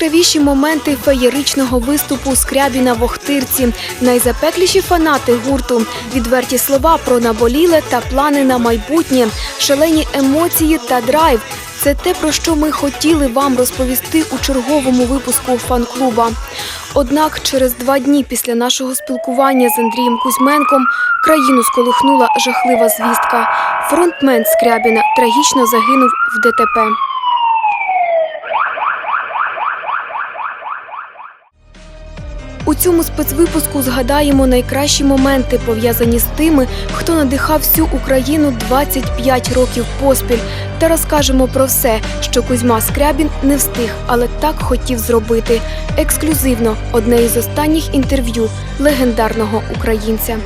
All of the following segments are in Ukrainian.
Найяскравіші моменти феєричного виступу Скрябіна в Охтирці, найзапекліші фанати гурту, відверті слова про наболіле та плани на майбутнє, шалені емоції та драйв. Це те, про що ми хотіли вам розповісти у черговому випуску фан-клуба. Однак через два дні після нашого спілкування з Андрієм Кузьменком країну сколихнула жахлива звістка. Фронтмен Скрябіна трагічно загинув в ДТП. У цьому спецвипуску згадаємо найкращі моменти, пов'язані з тими, хто надихав всю Україну 25 років поспіль, та розкажемо про все, що Кузьма Скрябін не встиг, але так хотів зробити. Ексклюзивно одне із останніх інтерв'ю легендарного українця.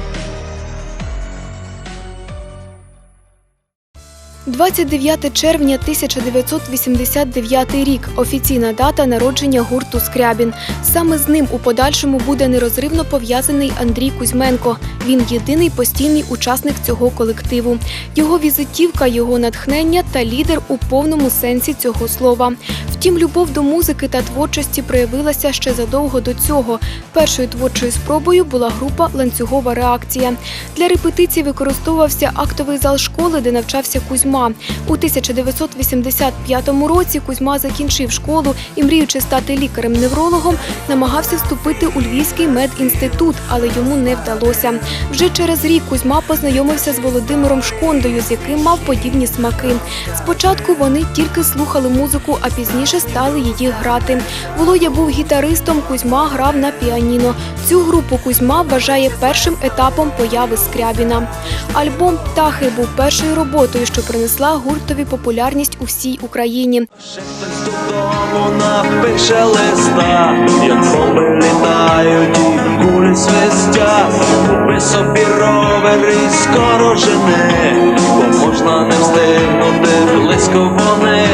29 червня 1989 рік. Офіційна дата народження гурту Скрябін. Саме з ним у подальшому буде нерозривно пов'язаний Андрій Кузьменко. Він єдиний постійний учасник цього колективу. Його візитівка, його натхнення та лідер у повному сенсі цього слова. Втім, любов до музики та творчості проявилася ще задовго до цього. Першою творчою спробою була група Ланцюгова реакція. Для репетицій використовувався актовий зал школи, де навчався Кузьма. У 1985 році Кузьма закінчив школу і, мріючи стати лікарем-неврологом, намагався вступити у Львівський медінститут, але йому не вдалося. Вже через рік Кузьма познайомився з Володимиром Шкондою, з яким мав подібні смаки. Спочатку вони тільки слухали музику, а пізніше стали її грати. Володя був гітаристом, Кузьма грав на піаніно. Цю групу Кузьма вважає першим етапом появи Скрябіна. Альбом Птахи був першою роботою, що принесла гуртові популярність у всій Україні. Ще додому напише листа, як бомби літають і кулі свистять, купи собі ровер і бо можна не встигнути близько вони,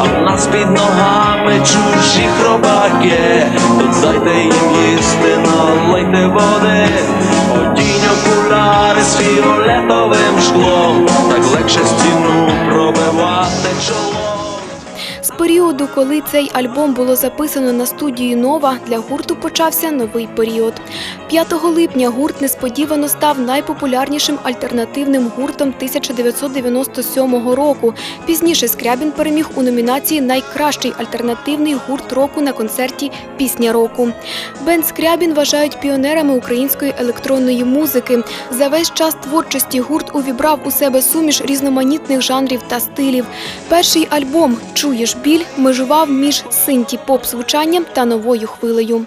а в нас під ногами чужі хробаки, то дайте їм їсти, налийте води, одінь окуляри з фіолетовим шклом, так легше стіну періоду, коли цей альбом було записано на студії Нова, для гурту почався новий період. 5 липня гурт несподівано став найпопулярнішим альтернативним гуртом 1997 року. Пізніше Скрябін переміг у номінації Найкращий альтернативний гурт року на концерті Пісня року. Бен Скрябін вважають піонерами української електронної музики. За весь час творчості гурт увібрав у себе суміш різноманітних жанрів та стилів. Перший альбом Чуєш біль межував між синті-поп звучанням та новою хвилею.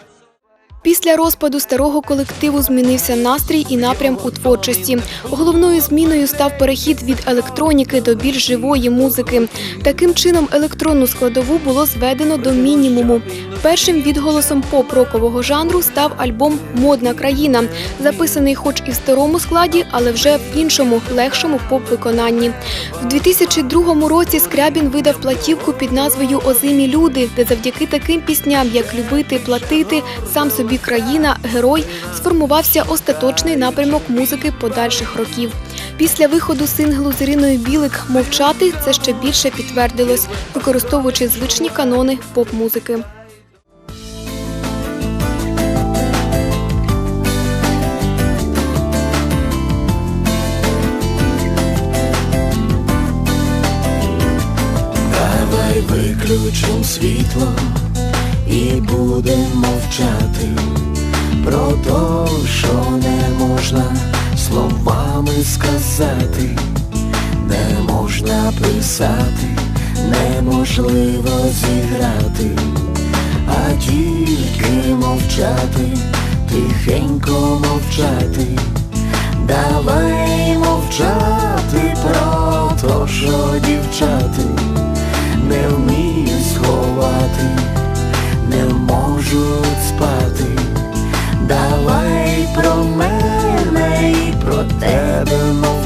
Після розпаду старого колективу змінився настрій і напрям у творчості. Головною зміною став перехід від електроніки до більш живої музики. Таким чином, електронну складову було зведено до мінімуму. Першим відголосом поп-рокового жанру став альбом Модна країна, записаний, хоч і в старому складі, але вже в іншому, легшому поп-виконанні. В 2002 році Скрябін видав платівку під назвою Озимі люди, де завдяки таким пісням, як Любити, платити, сам собі країна, герой, сформувався остаточний напрямок музики подальших років. Після виходу синглу з Іриною Білик Мовчати це ще більше підтвердилось, використовуючи звичні канони поп-музики. Виключим світло і будемо мовчати про те, що не можна словами сказати, не можна писати, неможливо зіграти, а тільки мовчати, тихенько мовчати. Давай мовчати про то, що дівчати не вміють сховати, не можуть спати. Давай про мене і про тебе мовчати,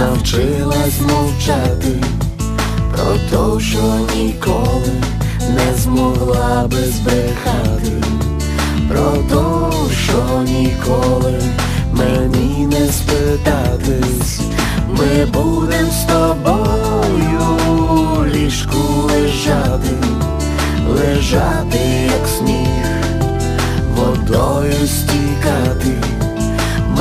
навчилась мовчати про те, що ніколи не змогла би збрехати, про те, що ніколи мені не спитатись, ми будем з тобою ліжку лежати, лежати, як сніг, водою стікати.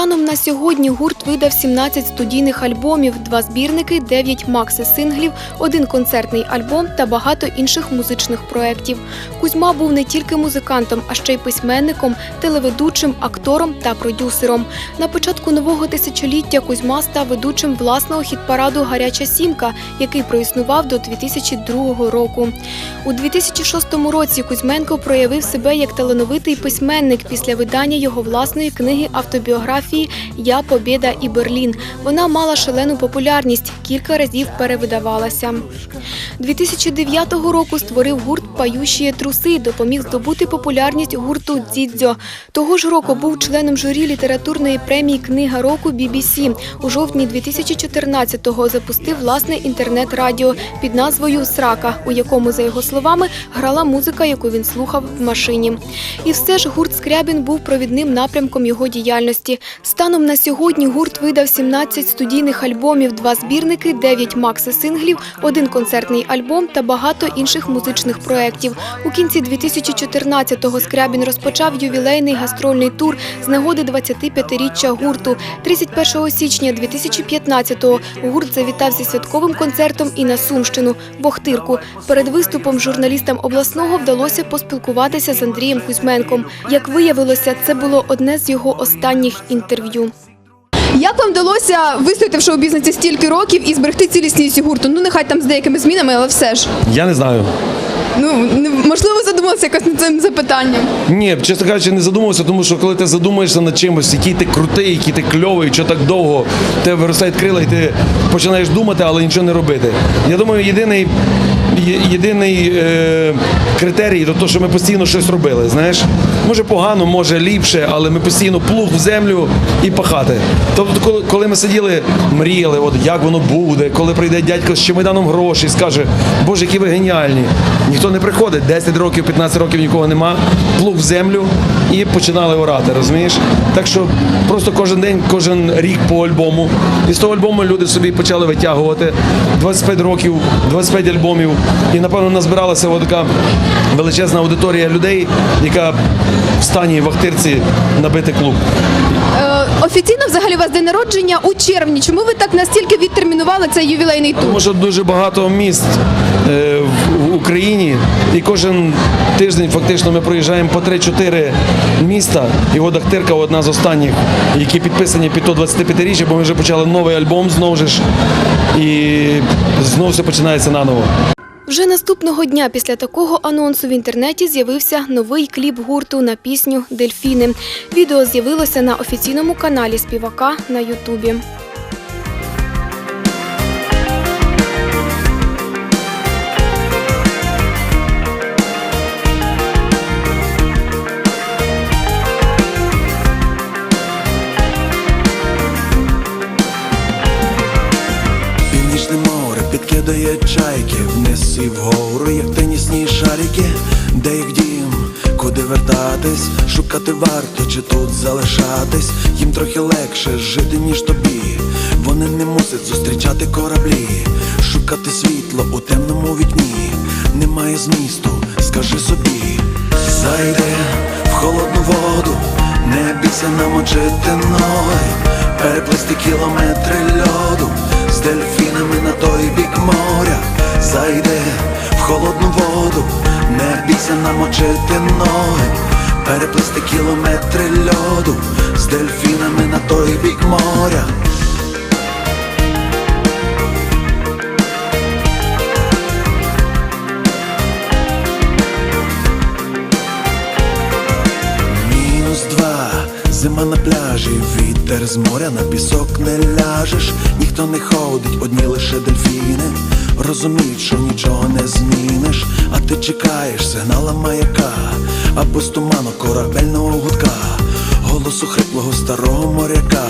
Станом на сьогодні гурт видав 17 студійних альбомів, два збірники, 9 макси-синглів, один концертний альбом та багато інших музичних проєктів. Кузьма був не тільки музикантом, а ще й письменником, телеведучим, актором та продюсером. На початку нового тисячоліття Кузьма став ведучим власного хіт-параду Гаряча сімка, який проіснував до 2002 року. У 2006 році Кузьменко проявив себе як талановитий письменник після видання його власної книги автобіографії Я Побєда і Берлін. Вона мала шалену популярність, кілька разів перевидавалася. 2009 року створив гурт Пающі труси, допоміг здобути популярність гурту Дзідзьо. Того ж року був членом журі літературної премії Книга року BBC. У жовтні 2014-го запустив власне інтернет-радіо під назвою Срака, у якому, за його словами, грала музика, яку він слухав в машині. І все ж гурт Скрябін був провідним напрямком його діяльності. Станом на сьогодні гурт видав 17 студійних альбомів, два збірники, 9 макси-синглів, один концертний альбом та багато інших музичних проєктів. У кінці 2014-го Скрябін розпочав ювілейний гастрольний тур з нагоди 25-річчя гурту. 31 січня 2015-го гурт завітав зі святковим концертом і на Сумщину в Охтирку. Перед виступом журналістам обласного вдалося поспілкуватися з Андрієм Кузьменком. Як виявилося, це було одне з його останніх інтерв'ю. Як вам вдалося вистояти в шоу-бізнесі стільки років і зберегти цілісність гурту? Ну нехай там з деякими змінами, але все ж. Я не знаю. Ну не- можливо, ви задумалися якось над цим запитанням. Ні, чесно кажучи, не задумався, тому що коли ти задумаєшся над чимось, який ти крутий, який ти кльовий, що так довго, в тебе виростають крила, і ти починаєш думати, але нічого не робити. Я думаю, єдиний, є- єдиний е, критерій то, те, що ми постійно щось робили. Знаєш, може погано, може ліпше, але ми постійно плуг в землю і пахати. Тобто, коли, ми сиділи, мріяли, от як воно буде, коли прийде дядько з чемоданом грошей, скаже, Боже, які ви геніальні. Ніхто не приходить, 10 років, 15 років нікого нема, плуг в землю і починали орати, розумієш? Так що просто кожен день, кожен рік по альбому. І з того альбому люди собі почали витягувати 25 років, 25 альбомів. І напевно назбиралася така величезна аудиторія людей, яка в стані в Ахтирці набити клуб. Е, офіційно взагалі у вас день народження у червні. Чому ви так настільки відтермінували цей ювілейний тур? Тому що дуже багато міст е, в, в Україні, і кожен тиждень фактично ми проїжджаємо по 3-4 міста. І от Ахтирка одна з останніх, які підписані під то 25-річчя, бо ми вже почали новий альбом знову ж. І знову все починається наново. Вже наступного дня після такого анонсу в інтернеті з'явився новий кліп гурту на пісню Дельфіни. Відео з'явилося на офіційному каналі співака на Ютубі. Підкидає чайки, вниз вгору, як тенісні шарики, де їх дім, куди вертатись, шукати варто чи тут залишатись, їм трохи легше жити, ніж тобі. Вони не мусять зустрічати кораблі, шукати світло у темному вікні. Немає змісту, скажи собі, зайди в холодну воду, не бійся намочити ноги, переплисти кілометри льоду з дельфінами на той бік моря. Зайди в холодну воду, не бійся намочити ноги, переплисти кілометри льоду з дельфінами на той бік моря. Зима на пляжі, вітер з моря на пісок не ляжеш, ніхто не ходить, одні лише дельфіни. розуміють, що нічого не зміниш, а ти чекаєш сигнала маяка, або з туману корабельного гудка, голосу хриплого старого моряка,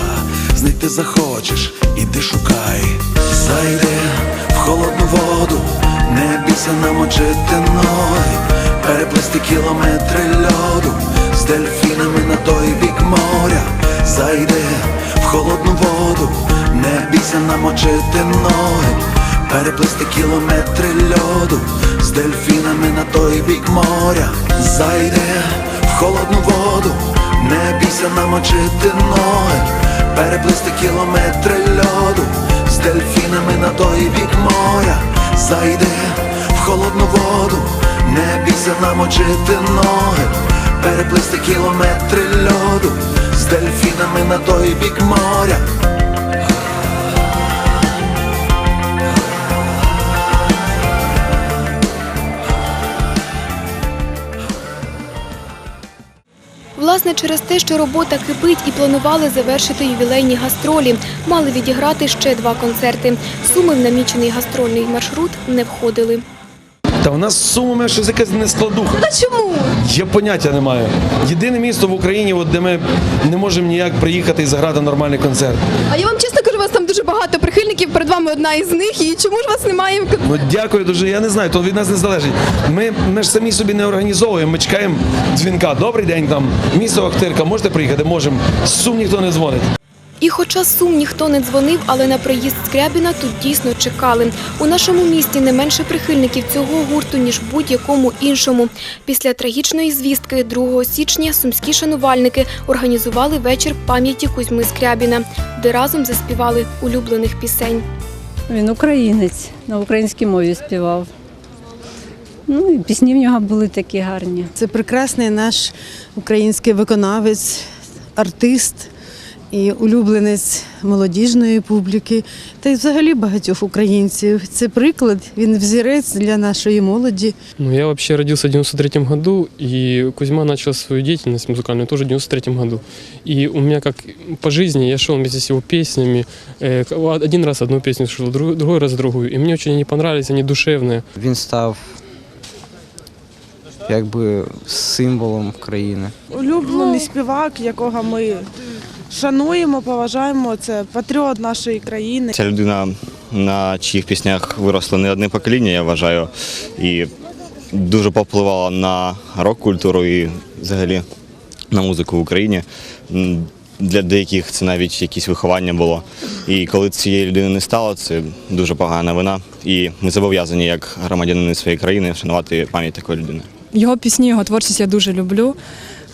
знайти захочеш, іди шукай, зайди в холодну воду, не бійся намочити ноги, переплисти кілометри льоду з дельфінами на той бік моря, зайди в холодну воду, не бійся намочити ноги, переплисти кілометри льоду з дельфінами на той бік моря, зайди в холодну воду, не бійся намочити ноги, переплисти кілометри льоду з дельфінами на той бік моря, зайди в холодну воду, не бійся намочити ноги, переплисти кілометри льоду з дельфінами на той бік моря. Власне, через те, що робота кипить і планували завершити ювілейні гастролі, мали відіграти ще два концерти. Суми в намічений гастрольний маршрут не входили. Та в нас сумами щось якась нескладуха. Та чому? Я поняття не маю. Єдине місто в Україні, от, де ми не можемо ніяк приїхати і заграти нормальний концерт. А я вам чесно кажу, у вас там дуже багато прихильників, перед вами одна із них. І чому ж вас немає? в Ну дякую дуже. Я не знаю, то від нас не залежить. Ми, ми ж самі собі не організовуємо. Ми чекаємо дзвінка. Добрий день там. Місто Охтирка, можете приїхати? Можемо. З Сум ніхто не дзвонить. І хоча сум ніхто не дзвонив, але на приїзд Скрябіна тут дійсно чекали. У нашому місті не менше прихильників цього гурту, ніж в будь-якому іншому. Після трагічної звістки 2 січня сумські шанувальники організували вечір пам'яті Кузьми Скрябіна, де разом заспівали улюблених пісень. Він українець, на українській мові співав. Ну і пісні в нього були такі гарні. Це прекрасний наш український виконавець, артист і улюбленець молодіжної публіки та й взагалі багатьох українців. Це приклад, він взірець для нашої молоді. Ну, я вообще родился в 93 году, и Кузьма начал свою деятельность музыкальную тоже в 93 году. И у меня как по жизни я шел вместе с его песнями. Э, Один раз одну песню слушал, друг- другой раз другую. И мне очень они понравились, они душевные. Він став якби символом країни. улюблений співак, якого ми шануємо, поважаємо. Це патріот нашої країни. Ця людина, на чиїх піснях виросло не одне покоління, я вважаю, і дуже повпливала на рок-культуру і взагалі на музику в Україні. Для деяких це навіть якесь виховання було. І коли цієї людини не стало, це дуже погана вина. І ми зобов'язані як громадянини своєї країни вшанувати пам'ять такої людини. Його пісні, його творчість я дуже люблю.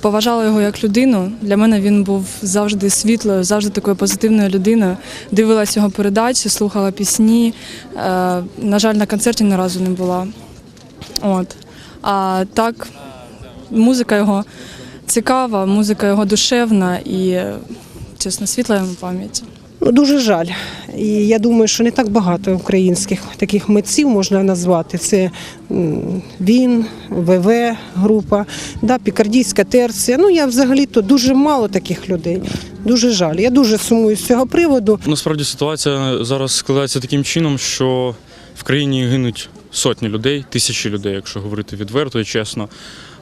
Поважала його як людину. Для мене він був завжди світлою, завжди такою позитивною людиною. Дивилась його передачі, слухала пісні. Е, на жаль, на концерті ні разу не була. От. А так, музика його цікава, музика його душевна і, чесно, світла йому пам'ять. Ну, дуже жаль. І я думаю, що не так багато українських таких митців можна назвати. Це він, ВВ група, да, Пікардійська терція. Ну я взагалі-то дуже мало таких людей. Дуже жаль. Я дуже сумую з цього приводу. Насправді ситуація зараз складається таким чином, що в країні гинуть сотні людей, тисячі людей, якщо говорити відверто і чесно.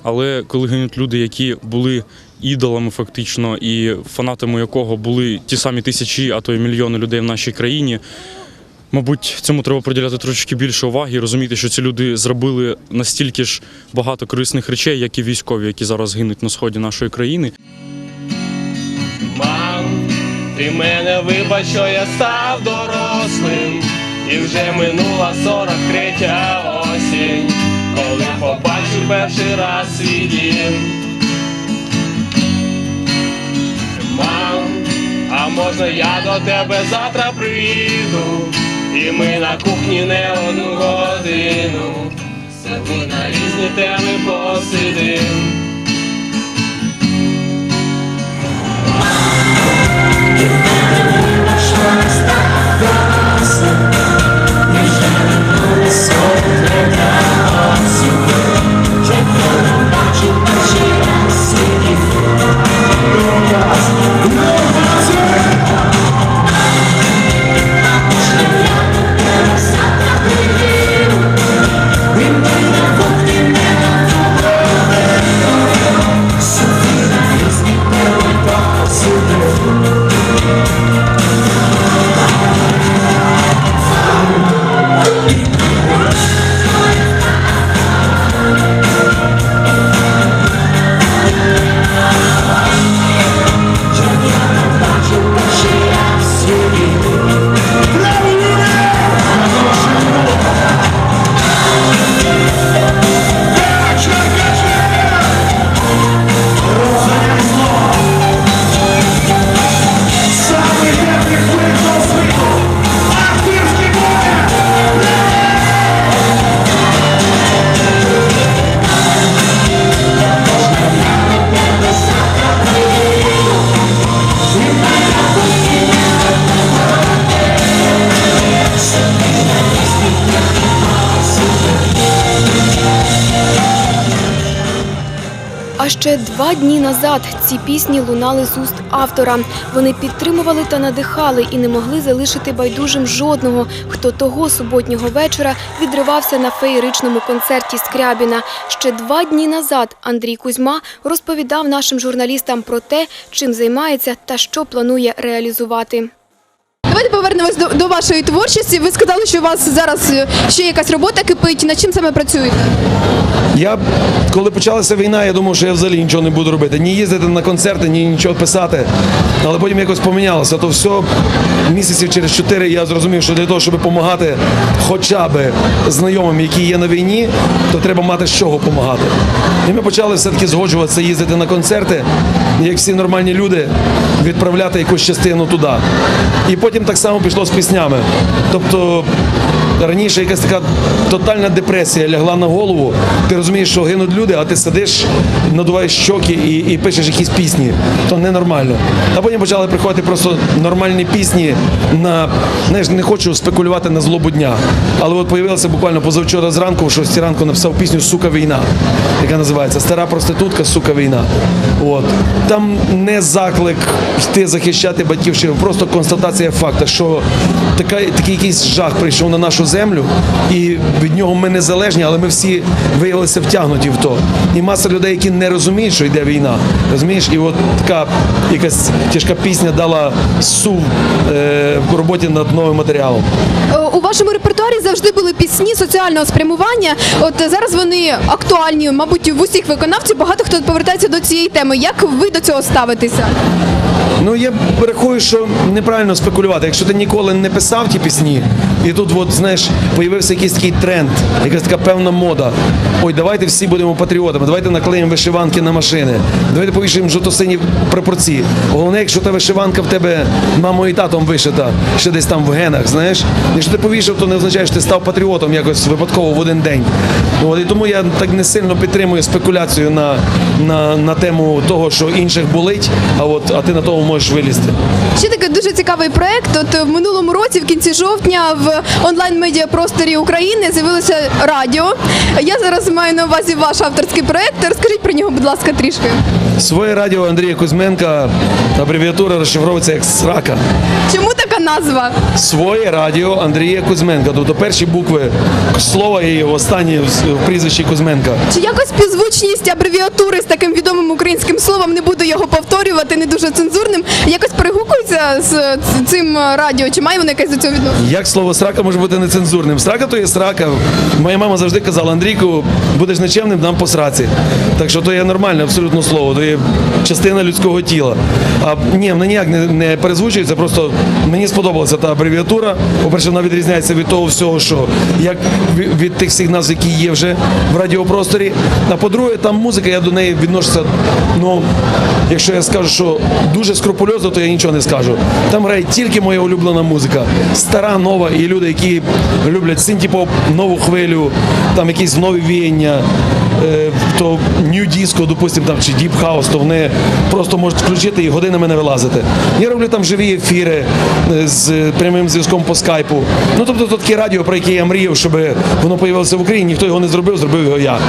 Але коли гинуть люди, які були ідолами фактично, і фанатами якого були ті самі тисячі, а то й мільйони людей в нашій країні, мабуть, цьому треба приділяти трошки більше уваги і розуміти, що ці люди зробили настільки ж багато корисних речей, як і військові, які зараз гинуть на сході нашої країни. Мам, ти мене вибач, що я став дорослим, і вже минула 43 осінь, коли побачу перший раз свій дім. А може я до тебе завтра приїду, і ми на кухні не одну годину, сьогодні на різні теми посидим. Yeah. Назад ці пісні лунали з уст автора. Вони підтримували та надихали і не могли залишити байдужим жодного, хто того суботнього вечора відривався на феєричному концерті Скрябіна. Ще два дні назад Андрій Кузьма розповідав нашим журналістам про те, чим займається та що планує реалізувати. Давайте повернемось до, до вашої творчості. Ви сказали, що у вас зараз е, ще якась робота кипить. Над чим саме працюєте? Я коли почалася війна, я думав, що я взагалі нічого не буду робити. Ні їздити на концерти, ні нічого писати. Але потім якось помінялося. То все місяців через чотири я зрозумів, що для того, щоб допомагати хоча б знайомим, які є на війні, то треба мати з чого допомагати. І ми почали все-таки згоджуватися їздити на концерти, як всі нормальні люди, відправляти якусь частину туди. І потім так само пішло з піснями. Тобто раніше якась така тотальна депресія лягла на голову. Ти розумієш, що гинуть люди, а ти сидиш, надуваєш щоки і, і пишеш якісь пісні. То ненормально. А потім почали приходити просто нормальні пісні на знаєш, не хочу спекулювати на злобу дня. Але от появилася буквально позавчора зранку, в 6 ранку написав пісню Сука війна, яка називається Стара проститутка, сука війна. От там не заклик йти захищати батьківщину, просто констатація факту, що така, такий якийсь жах прийшов на нашу землю, і від нього ми незалежні, але ми всі виявилися втягнуті в то. І маса людей, які не розуміють, що йде війна. Розумієш, і от така якась тяжка пісня дала сув е, в роботі над новим матеріалом. Е, У вашому репертуарі завжди були пісні соціального спрямування. От зараз вони актуальні, мабуть, в усіх виконавців. Багато хто повертається до цієї теми. Як ви до цього ставитеся? Ну я рахую, що неправильно спекулювати. Якщо ти ніколи не писав ті пісні, і тут, от, знаєш, появився якийсь такий тренд, якась така певна мода. Ой, давайте всі будемо патріотами, давайте наклеїмо вишиванки на машини, давайте повішаємо жовто-сині прапорці. Головне, якщо та вишиванка в тебе мамою і татом вишита, ще десь там в генах, знаєш. Якщо ти повішав, то не означає, що ти став патріотом якось випадково в один день. От, і тому я так не сильно підтримую спекуляцію на, на, на тему того, що інших болить, а от а ти на тому можеш вилізти. Ще такий дуже цікавий проект. От в минулому році, в кінці жовтня, в онлайн медіа просторі України з'явилося радіо. Я зараз маю на увазі ваш авторський проект. Розкажіть про нього, будь ласка, трішки. Своє радіо Андрія Кузьменка, абревіатура розшифровується як срака. Чому така назва? Своє радіо Андрія Кузьменка. Тобто перші букви слова і останні в прізвищі Кузьменка. Чи якось співзвучність абревіатури з таким відомим українським словом не буду його повторювати, не дуже цензурним. Якось перегукується з цим радіо? Чи має воно якесь до цього відношення? Як слово срака може бути нецензурним? Срака то є срака. Моя мама завжди казала, Андрійку, будеш нечемним, дам по сраці. Так що то є нормальне абсолютно слово, то є частина людського тіла. А ні, вона ніяк не, не перезвучується, просто мені сподобалася та абревіатура. По-перше, вона відрізняється від того всього, що як від, тих всіх назв, які є вже в радіопросторі. А по-друге, там музика, я до неї відношуся. Ну, якщо я скажу, що дуже скрупульозно, то я нічого не скажу. Там грає тільки моя улюблена музика. Стара, нова, і люди, які люблять синтепоп, нову хвилю, там якісь нові віяння, то нью диско, допустим, там чи діп хаус, то вони просто можуть включити і годинами не вилазити. Я роблю там живі ефіри е, з прямим зв'язком по скайпу. Ну тобто то таке радіо, про яке я мріяв, щоб воно появилося в Україні. Ніхто його не зробив, зробив його я.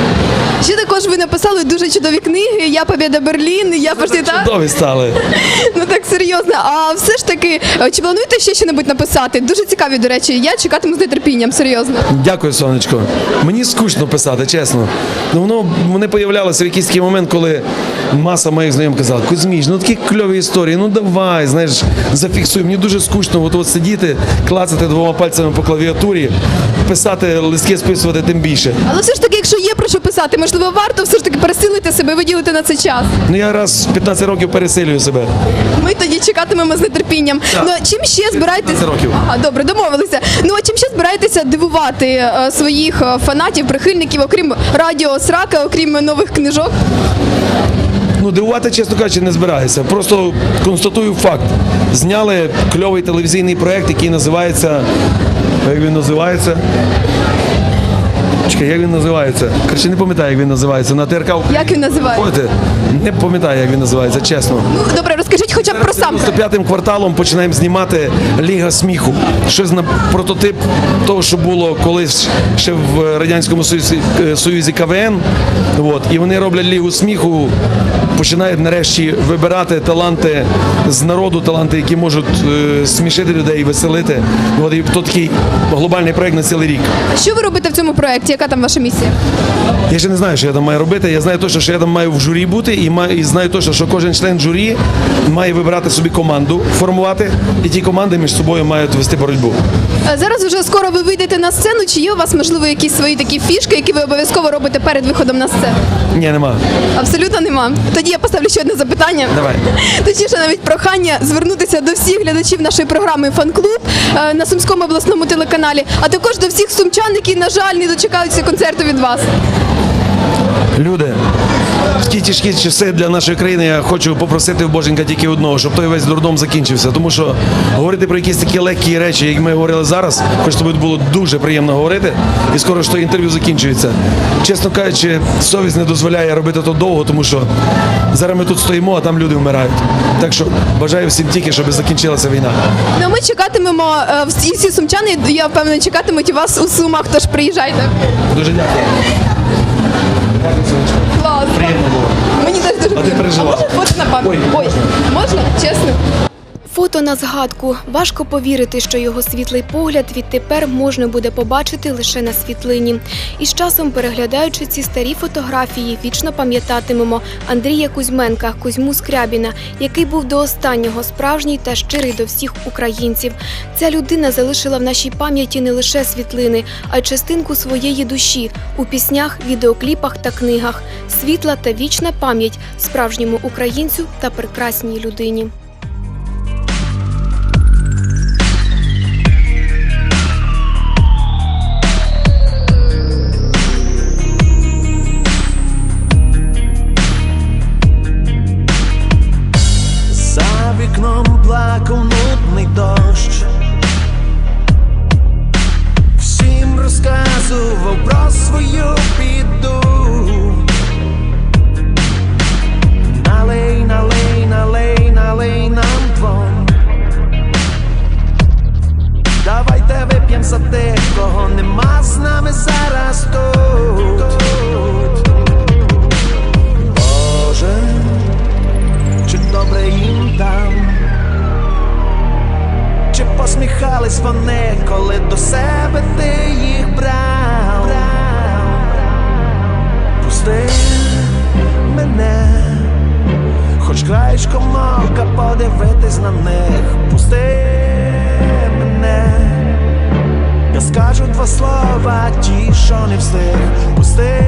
Ще також ви написали дуже чудові книги. Я Побєда Берлін, я почти так. Чудові стали. Ну так серйозно. А все ж таки, е, чи плануєте ще щось написати? Дуже цікаві, до речі. Я чекатиму з нетерпінням, серйозно. Дякую, сонечко. Мені скучно писати, чесно. Ну воно вони появлялися в якийсь такий момент, коли маса моїх знайомих казала, Кузьміч, ну такі кльові історії, ну давай, знаєш, зафіксуй. Мені дуже скучно от, от сидіти, клацати двома пальцями по клавіатурі, писати листки, списувати тим більше. Але все ж таки, якщо є про що писати, можливо, варто все ж таки пересилити себе, виділити на це час. Ну я раз в 15 років пересилюю себе. Ми тоді чекатимемо з нетерпінням. Так. Ну чим ще збираєтесь? 15 років. Ага, добре, домовилися. Ну а чим ще збираєтеся дивувати е, своїх е, фанатів, прихильників, окрім радіо Срака, окрім нових книжок? Ну, дивувати, чесно кажучи, не збираюся. Просто констатую факт. Зняли кльовий телевізійний проєкт, який називається. Як він називається? Чекай, як він називається? Короче, не пам'ятаю, як він називається. На ТРК Як він називається? Ходите? Не пам'ятаю, як він називається, чесно. Ну, добре, розкажіть хоча б про сам проект. 95-м кварталом починаємо знімати Ліга сміху. Щось на прототип того, що було колись ще в Радянському Союзі, е, Союзі КВН. От. І вони роблять Лігу сміху, починають нарешті вибирати таланти з народу, таланти, які можуть е, смішити людей, веселити. От. І то такий глобальний проект на цілий рік. Що ви робите в цьому проєкті? Яка там ваша місія? Я ще не знаю, що я там маю робити. Я знаю точно, що я там маю в журі бути, і маю і знаю точно, що кожен член журі має вибирати собі команду, формувати, і ті команди між собою мають вести боротьбу. Е, Зараз вже скоро ви вийдете на сцену. Чи є у вас можливо якісь свої такі фішки, які ви обов'язково робите перед виходом на сцену? Ні, нема. Абсолютно нема. Тоді я поставлю ще одне запитання. Давай. Точніше, навіть прохання звернутися до всіх глядачів нашої програми Фан-клуб е, на Сумському обласному телеканалі, а також до всіх сумчан, які, на жаль, не дочекаються концерту від вас. Люди, ті тяжкі часи для нашої країни я хочу попросити в Боженька тільки одного, щоб той весь дурдом закінчився. Тому що говорити про якісь такі легкі речі, як ми говорили зараз, хоч тобі було дуже приємно говорити, і скоро ж то інтерв'ю закінчується. Чесно кажучи, совість не дозволяє робити то довго, тому що зараз ми тут стоїмо, а там люди вмирають. Так що бажаю всім тільки, щоб закінчилася війна. Ну, ми чекатимемо е, всі, всі сумчани, я впевнена, чекатимуть і вас у Сумах, тож приїжджайте. Дуже дякую. Клас. Приємно було. Дуже А ти переживала. можна фото на пам'ять? Ой, можна? Чесно? Фото на згадку. Важко повірити, що його світлий погляд відтепер можна буде побачити лише на світлині. І з часом, переглядаючи ці старі фотографії, вічно пам'ятатимемо Андрія Кузьменка, Кузьму Скрябіна, який був до останнього справжній та щирий до всіх українців. Ця людина залишила в нашій пам'яті не лише світлини, а й частинку своєї душі у піснях, відеокліпах та книгах. Світла та вічна пам'ять справжньому українцю та прекрасній людині. Посміхались вони, коли до себе ти їх брав? Пусти мене, хоч краєчком ока подивитись на них. Пусти мене, я скажу два слова, ті, що не встиг. Пусти